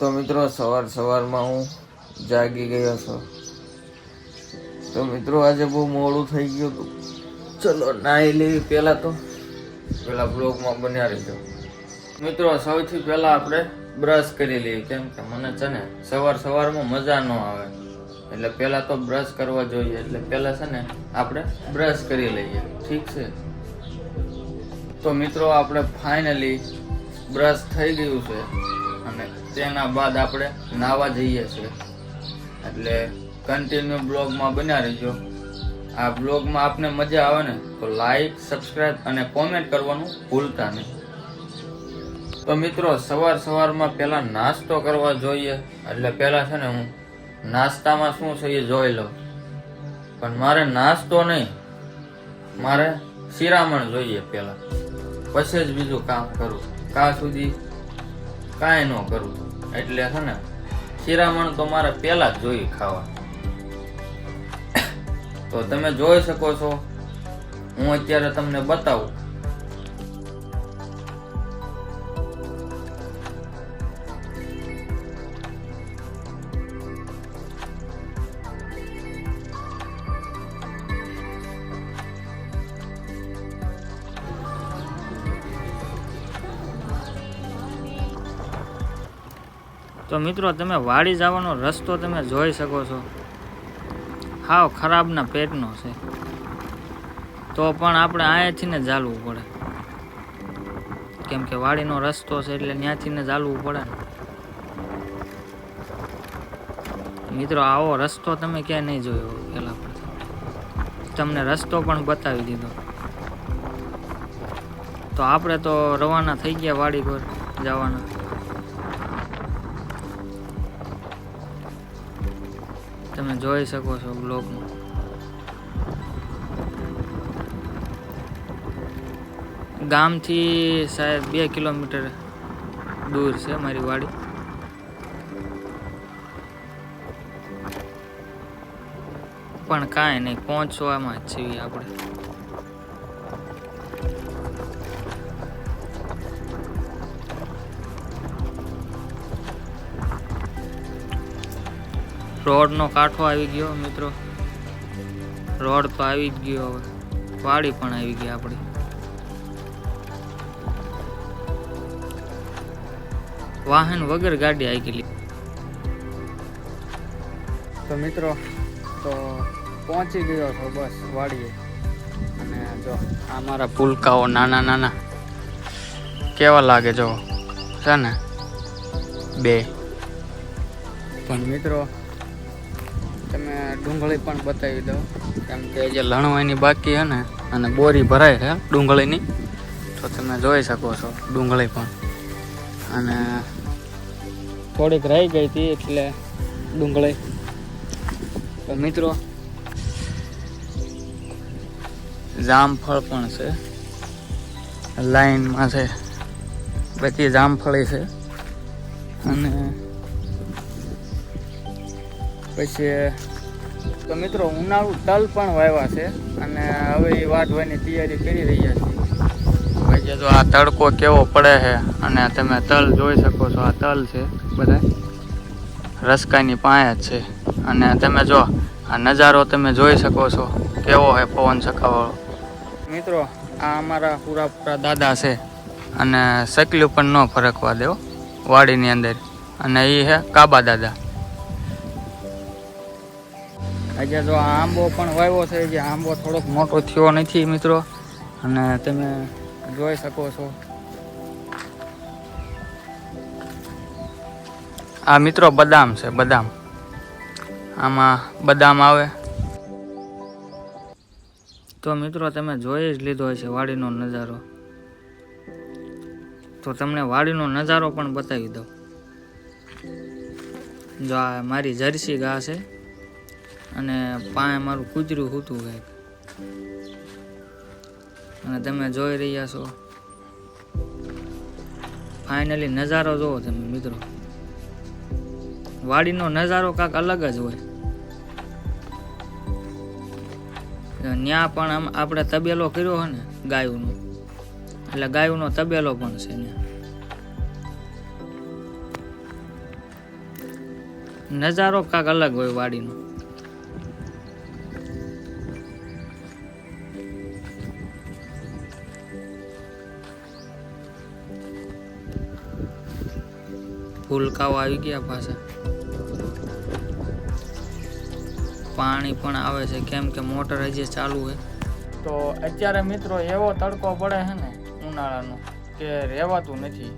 તો મિત્રો, સવાર સવારમાં હું જાગી ગયો છું. તો મિત્રો, આજે બહુ મોડું થઈ ગયું હતું. ચલો, નાહી લેવી પહેલાં તો. પેલા બ્લોગમાં બન્યા રહીજો મિત્રો, સૌથી પહેલાં આપણે બ્રશ કરી લઈએ. કેમ કે મને છે ને, સવાર સવારમાં મજા ન આવે. એટલે પહેલાં તો બ્રશ કરવા જોઈએ. એટલે પહેલાં છે ને, આપણે બ્રશ કરી લઈએ. ઠીક છે? તો મિત્રો, આપણે ફાઇનલી બ્રશ થઈ ગયું છે. તેના બાદ આપણે નાવા જઈએ છીએ. એટલે કન્ટિન્યુ બ્લોગમાં બન્યા રહેજો. આ બ્લોગમાં આપને મજા આવે ને, તો લાઈક સબસ્ક્રાઈબ અને કોમેન્ટ કરવાનું ભૂલતા નહીં. તો મિત્રો, સવાર સવારમાં પહેલા નાસ્તો કરવા જોઈએ. એટલે પહેલા છે ને હું નાસ્તામાં શું છે એ જોઈ લઉં. પણ મારે નાસ્તો નહીં. મારે શિરામણ જોઈએ પહેલા. પછી જ બીજું કામ કરું. કા સુધી? કાંઈ ન કરું એટલે છે ને, શિરામણ તો મારે પહેલા જ જોઈએ ખાવા. તો તમે જોઈ શકો છો. હું અત્યારે તમને બતાવું. તો મિત્રો, તમે વાડી જવાનો રસ્તો તમે જોઈ શકો છો. હાવ ખરાબના પેટનો છે. તો પણ આપણે અહીંયાથી ને ચાલવું પડે. કેમ કે વાડીનો રસ્તો છે એટલે ત્યાંથી ને ચાલવું પડે ને. મિત્રો, આવો રસ્તો તમે ક્યાંય નહીં જોયો પેલા તમને રસ્તો પણ બતાવી દીધો. તો આપણે તો રવાના થઈ ગયા વાડી પર જવાના. તમે જોઈ શકો છો બ્લોગમાં ગામથી સાહેબ બે કિલોમીટર દૂર છે મારી વાડી. પણ કાંઈ નહીં, પહોંચવામાં જ છીએ આપણે. રોડનો કાંઠો આવી ગયો મિત્રો. રોડ તો આવી જ ગયો હવે. વાડી પણ આવી ગઈ આપણી. વાહન વગર ગાડી આવી ગયેલી. તો મિત્રો, તો પહોંચી ગયો છો બસ વાડીએ. અને જો, આ મારા પુલકાઓ નાના નાના. કેવા લાગે જો, છે ને? બે. પણ મિત્રો તમે ડુંગળી પણ બતાવી દો. કેમ કે જે લણવાની બાકી છે ને, અને બોરી ભરાય છે ડુંગળીની, તો તમે જોઈ શકો છો ડુંગળી પણ. અને થોડીક રહી ગઈ હતી એટલે ડુંગળી. તો મિત્રો જામફળ પણ છે. લાઈનમાં છે. બધી જામફળી છે. અને પછી તો મિત્રો ઉનાળુ તલ પણ વાવ્યા છે અને હવે એ વાઢવાની તૈયારી કરી રહ્યા છીએ. પછી જો આ તડકો કેવો પડે છે અને તમે તલ જોઈ શકો છો આ તલ છે બધા રસકાની પાયા જ છે. અને તમે જો આ નજારો તમે જોઈ શકો છો કેવો છે પવન સખાવાળો મિત્રો આ અમારા પૂરા પૂરા દાદા છે. અને સકલ્યું પણ ન ફરકવા દેવો વાડીની અંદર. અને એ છે કાબા દાદા. આજે જો આંબો પણ વાવ્યો છે, જે આંબો થોડોક મોટો થયો નથી મિત્રો. અને તમે જોઈ શકો છો. આ મિત્રો બદામ છે, બદામ. આમાં બદામ આવે. તો મિત્રો તમે જોઈ જ લીધો હશે વાડીનો નજારો. તો તમને વાડીનો નજારો પણ બતાવી દઉં. જો આ મારી જર્સી ગા છે. અને પાસે મારું કૂતરું હતું કંઈક અને તમે જોઈ રહ્યા છો. ફાઇનલી નજારો જોવો તમે, મિત્રો. વાડીનો નજારો કાંક અલગ જ હોય. ત્યાં પણ આમ આપણે તબેલો કર્યો હોય ને ગાયુંનો. એટલે ગાયુંનો તબેલો પણ છે ને નજારો કાંક અલગ હોય વાડીનો. ફૂલકાઓ આવી ગયા પાછા. પાણી પણ આવે છે. કેમ કે મોટર હજી ચાલુ છે તો અત્યારે મિત્રો એવો તડકો પડે છે ને ઉનાળાનો કે રહેવાતું નથી.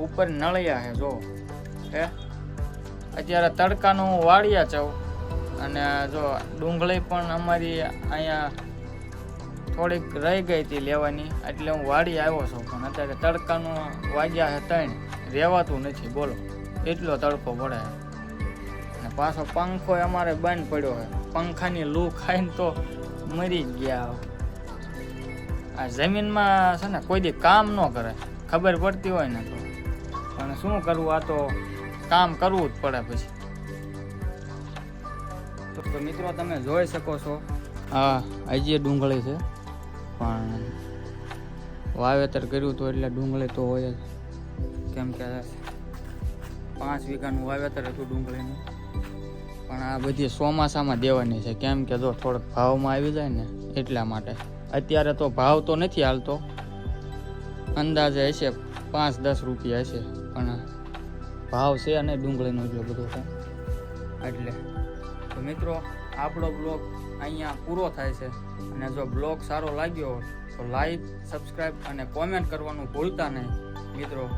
ઉપર નળિયા છે, જો. હે? અત્યારે તડકાનું વાળિયા જાઉં અને જો ડુંગળી પણ અમારી અહીંયા થોડીક રહી ગઈ હતી લેવાની, એટલે હું વાડી આવ્યો છું. પણ અત્યારે તડકાનું વાગ્યા છે ત્રણ. રહેવાતું નથી બોલો. એટલો તડકો પડે. અને પાછો પંખો અમારે બંધ પડ્યો છે. પંખાની લૂ ખાઈને તો મરી જ ગયા. આ જમીનમાં છે ને કોઈ દી કામ ન કરે. ખબર પડતી હોય ને તો. પણ શું કરવું આ તો કામ કરવું જ પડે પછી. તો તો મિત્રો તમે જોઈ શકો છો. હા હજી ડુંગળી છે. પણ વાવેતર કર્યું તો એટલે ડુંગળી તો હોય જ. કેમ કે પાંચ વીઘાનું વાવેતર હતું ડુંગળીનું. પણ આ બધી ચોમાસામાં દેવાની છે. કેમ કે જો થોડોક ભાવમાં આવી જાય ને એટલા માટે. અત્યારે તો ભાવ તો નથી હાલતો. અંદાજે હશે પાંચ દસ રૂપિયા હશે. પણ ભાવ છે અને ડુંગળીનો એટલો બધો છે. એટલે. તો મિત્રો આપણો બ્લોગ અહીંયા પૂરો થાય છે. અને જો બ્લોગ સારો લાગ્યો તો લાઈક સબસ્ક્રાઈબ અને કોમેન્ટ કરવાનું ભૂલતા નહીં. મિત્રો